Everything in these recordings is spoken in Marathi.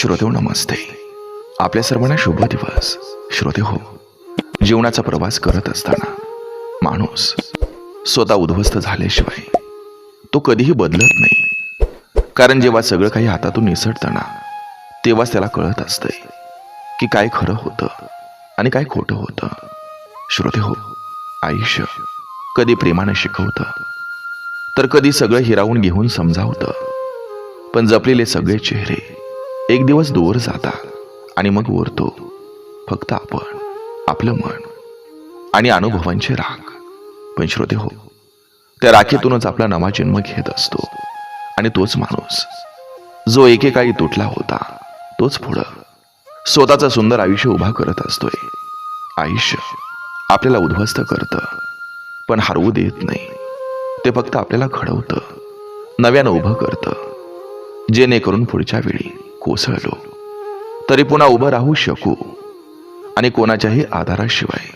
श्रोते हो, नमस्ते. आपल्या सर्वांना शुभ दिवस. श्रोते हो जीवनाचा प्रवास करत असताना माणूस स्वतः उद्ध्वस्त झाल्याशिवाय तो कधीही बदलत नाही. कारण जेव्हा सगळं काही हातातून निसटताना तेव्हाच त्याला कळत असतंय की काय खरं होतं आणि काय खोटं होतं. श्रोते हो आयुष्य कधी प्रेमानं शिकवतं तर कधी सगळं हिरावून घेऊन समजावतं. पण जपलेले सगळे चेहरे एक दिवस दूर जातात आणि मग उरतो फक्त आपण आपलं मन आणि अनुभवांचे राग. पण श्रोते हो त्या राखेतूनच आपला नवा जन्म घेत असतो. आणि तोच माणूस जो एकेकाळी तुटला होता तोच पुढं स्वतःचं सुंदर आयुष्य उभा करत असतोय. आयुष्य आपल्याला उद्ध्वस्त करतं पण हरवू देत नाही. ते फक्त आपल्याला घडवतं नव्यानं उभं करतं जेणेकरून पुढच्या वेळी कोसळलो. तरी पुन्हा उभं राहू शकू आणि कोणाच्याही आधाराशिवाय.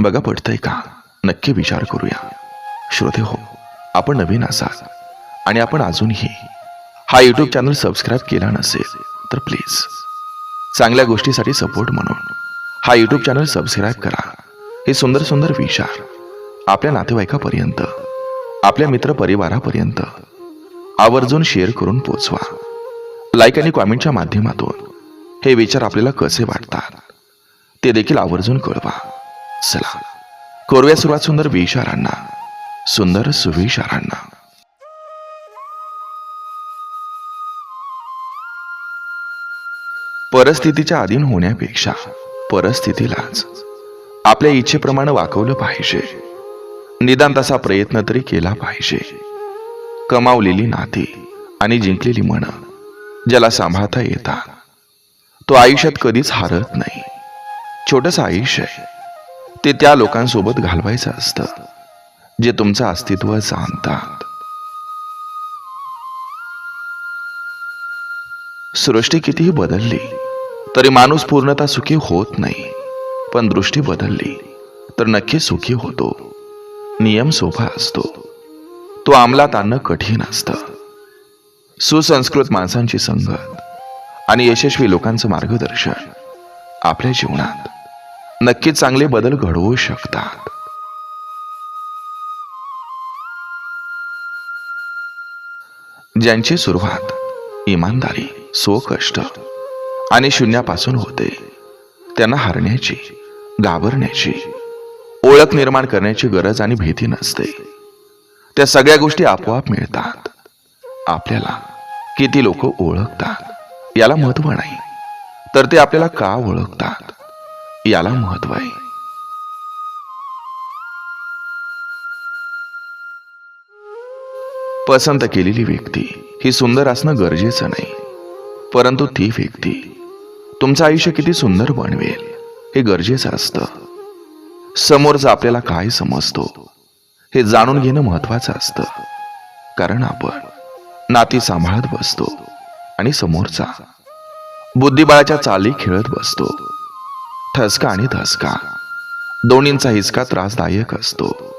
बघा पडतंय का? नक्की विचार करूया. श्रोते हो आपण नवीन असाल आणि आपण अजूनही हा यूट्यूब चॅनल सबस्क्राईब केला नसेल तर प्लीज चांगल्या गोष्टीसाठी सपोर्ट म्हणून हा यूट्यूब चॅनल सबस्क्राईब करा. हे सुंदर सुंदर विचार आपल्या नातेवाईकापर्यंत आपल्या मित्रपरिवारापर्यंत आवर्जून शेअर करून पोचवा. लाईक आणि कॉमेंटच्या माध्यमातून हे विचार आपल्याला कसे वाटतात ते देखील आवर्जून कळवा. चला करूया सुरुवात सुंदर विचारांना सुंदर सुविचारांना. परिस्थितीच्या अधीन होण्यापेक्षा परिस्थितीलाच आपल्या इच्छेप्रमाणे वाकवलं पाहिजे. निदान तसा प्रयत्न तरी केला पाहिजे. कमावलेली नाती आणि जिंकलेली मन ज्याला सांभाळता येतात. तो आयुष्यात कधीच हारत नाही. छोटस आयुष्य आहे. ते त्या लोकांसोबत घालवायचं असतं जे तुमचं अस्तित्व जाणतात सृष्टी कितीही बदलली तरी माणूस पूर्णतः सुखी होत नाही. पण दृष्टी बदलली तर नक्की सुखी होतो. नियम सोपा असतो. तो अंमलात आणणं कठीण असतं. सुसंस्कृत माणसांची संगत आणि यशस्वी लोकांचं मार्गदर्शन आपल्या जीवनात नक्कीच चांगले बदल घडवू शकतात. ज्यांची सुरुवात इमानदारी स्वकष्ट आणि शून्यापासून होते त्यांना हरण्याची घाबरण्याची ओळख निर्माण करण्याची गरज आणि भीती नसते. त्या सगळ्या गोष्टी आपोआप मिळतात. आपल्याला किती लोक ओळखतात? याला महत्त्व नाही. तर ते आपल्याला का ओळखतात? याला महत्त्व आहे. पसंत केलेली व्यक्ती ही सुंदर असणं गरजेचं नाही. परंतु ती व्यक्ती तुमचं आयुष्य किती सुंदर बनवेल हे गरजेचं असतं. समोरचा आपल्याला काय समजतो हे जाणून घेणं महत्वाचं असतं. कारण आपण नाती सांभाळत बसतो आणि समोरचा बुद्धिबळाच्या चाली खेळत बसतो. ठसका आणि धसका. दोन्हींचा हिसका त्रासदायक असतो.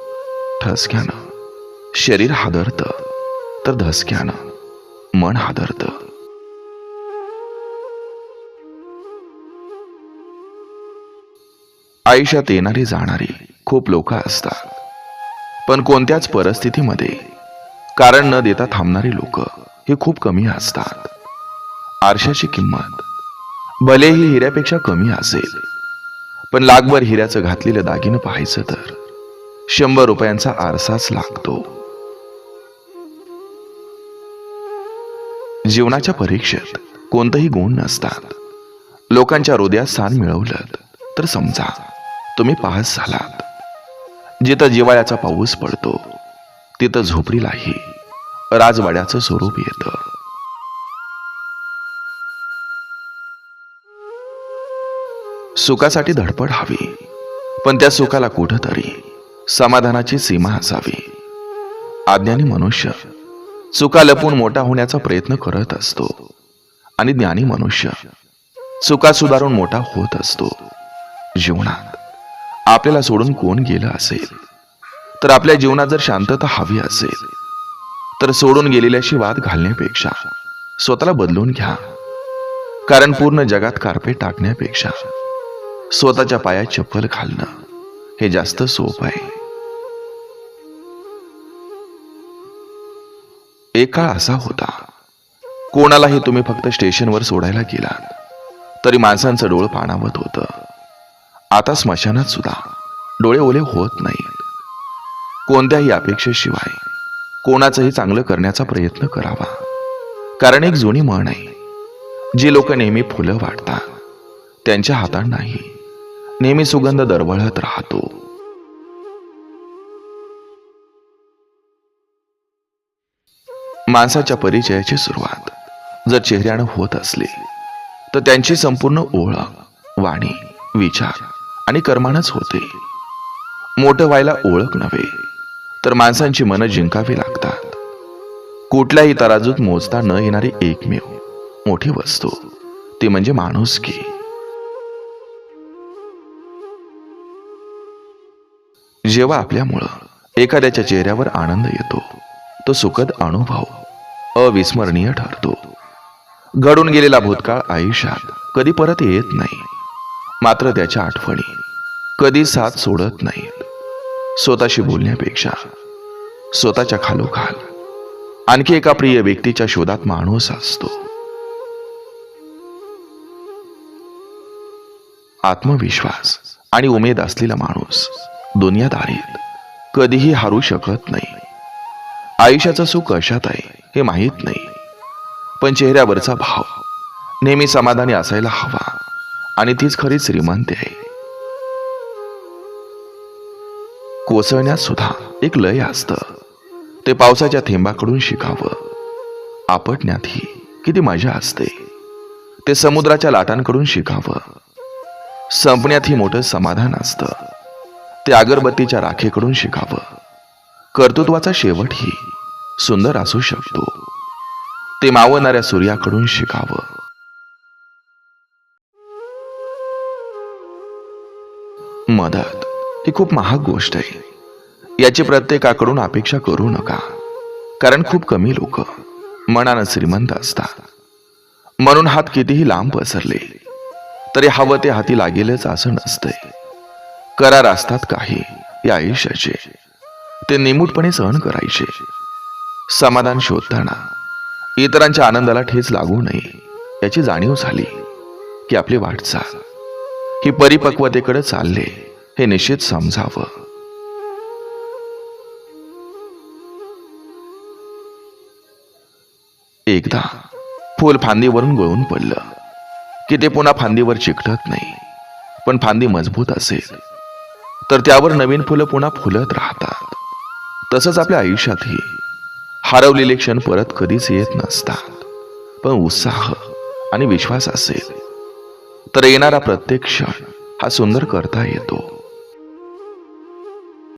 ठसक्यानं. शरीर हादरतं तर धसक्यानं. मन हादरतं. आयुष्यात येणारी जाणारी खूप लोक असतात. पण कोणत्याच परिस्थितीमध्ये कारण न देता थांबणारी लोक हे खूप कमी असतात. आरशाची किंमत भलेही हिऱ्यापेक्षा कमी असेल पण लागभर हिऱ्याचं घातलेलं दागिनं पाहायचं तर शंभर रुपयांचा आरसाच लागतो. जीवनाच्या परीक्षेत कोणतंही गुण नसतात. लोकांच्या हृदयात स्थान मिळवलं तर समजा तुम्ही पाहत झालात. जिथं जिवाळ्याचा पाऊस पडतो तिथं झोपडीलाही राजवाड्याचं स्वरूप येतं. सुखासाठी धडपड हवी पण त्या सुखाला कुठंतरी समाधानाची सीमा असावी. आज्ञानी मनुष्य चुका लपून मोठा होण्याचा प्रयत्न करत असतो आणि ज्ञानी मनुष्य चुका सुधारून मोठा होत असतो. जीवनात आपल्याला सोडून कोण गेलं असेल? तर आपल्या जीवनात जर शांतता हवी असेल तर सोडून गेलेल्याशी वाद घालण्यापेक्षा स्वतःला बदलून घ्या. कारण पूर्ण जगात कार्पेट टाकण्यापेक्षा स्वतःच्या पायात चप्पल घालणं हे जास्त सोप आहे. एक काळ असा होता. कोणालाही तुम्ही फक्त स्टेशनवर सोडायला गेलात तरी माणसांचं डोळ पाणावत होतं. आता स्मशानात सुद्धा डोळे ओले होत नाहीत. कोणत्याही अपेक्षेशिवाय कोणाचंही चांगलं करण्याचा प्रयत्न करावा. कारण एक जुनी म्हण आहे जी लोक नेहमी फुलं वाटतात त्यांच्या हातात नाही नेहमी सुगंध दरवळत राहतो. माणसाच्या परिचयाची सुरुवात जर चेहऱ्यानं होत असली तर त्यांची संपूर्ण ओळख वाणी विचार आणि कर्मानच होते. मोठं व्हायला ओळख नव्हे तर माणसांची मनं जिंकावी लागतात. कुठल्याही तराजूत मोजता न येणारी एकमेव मोठी वस्तू ती म्हणजे माणुसकी जेव्हा आपल्यामुळं एखाद्याच्या चेहऱ्यावर आनंद येतो तो सुखद अनुभव अविस्मरणीय ठरतो. घडून गेलेला भूतकाळ आयुष्यात कधी परत येत नाही मात्र त्याच्या आठवणी कधी साथ सोडत नाहीत. स्वतःशी बोलण्यापेक्षा स्वतःच्या खालोखाल आणखी एका प्रिय व्यक्तीच्या शोधात माणूस असतो. आत्मविश्वास आणि उमेद असलेला माणूस दुनियादारीत कधीही हारू शकत नाही. आयुष्याचं सुख कशात आहे हे माहीत नाही. पण चेहऱ्यावरचा भाव नेहमी समाधानी असायला हवा आणि तीच खरी श्रीमंती आहे. कोसळण्यात सुद्धा एक लय असतं. ते पावसाच्या थेंबाकडून शिकावं. आपटण्यातही किती मजा असते. ते समुद्राच्या लाटांकडून शिकावं. संपण्यातही मोठं समाधान असतं. ते अगरबत्तीच्या राखेकडून शिकावं. कर्तृत्वाचा शेवटही सुंदर असू शकतो. ते मावणाऱ्या सूर्याकडून शिकावं. मदत. ही खूप महाग गोष्ट आहे. याची प्रत्येकाकडून अपेक्षा करू नका. कारण खूप कमी लोक मनानं श्रीमंत असतात. म्हणून हात कितीही लांब पसरले तरी हवं ते हाती लागेलच असं नसतंय. करार असतात काही या आयुष्याचे. ते निमूटपणे सहन करायचे. समाधान शोधताना इतरांच्या आनंदाला ठेच लागू नये याची जाणीव झाली की आपली वाटचाल ही परिपक्वतेकडे चालले. हे निश्चित समजावं एकदा फूल फांदीवरून गळून पडलं. की ते पुन्हा फांदीवर चिकटत नाही. पण फांदी मजबूत असेल. तर त्यावर नवीन फुलं पुन्हा फुलत राहतात. तसंच आपल्या आयुष्यातही. हरवलेले क्षण परत कधीच येत नसतात. पण उत्साह आणि विश्वास असेल. तर येणारा प्रत्येक क्षण हा सुंदर करता येतो.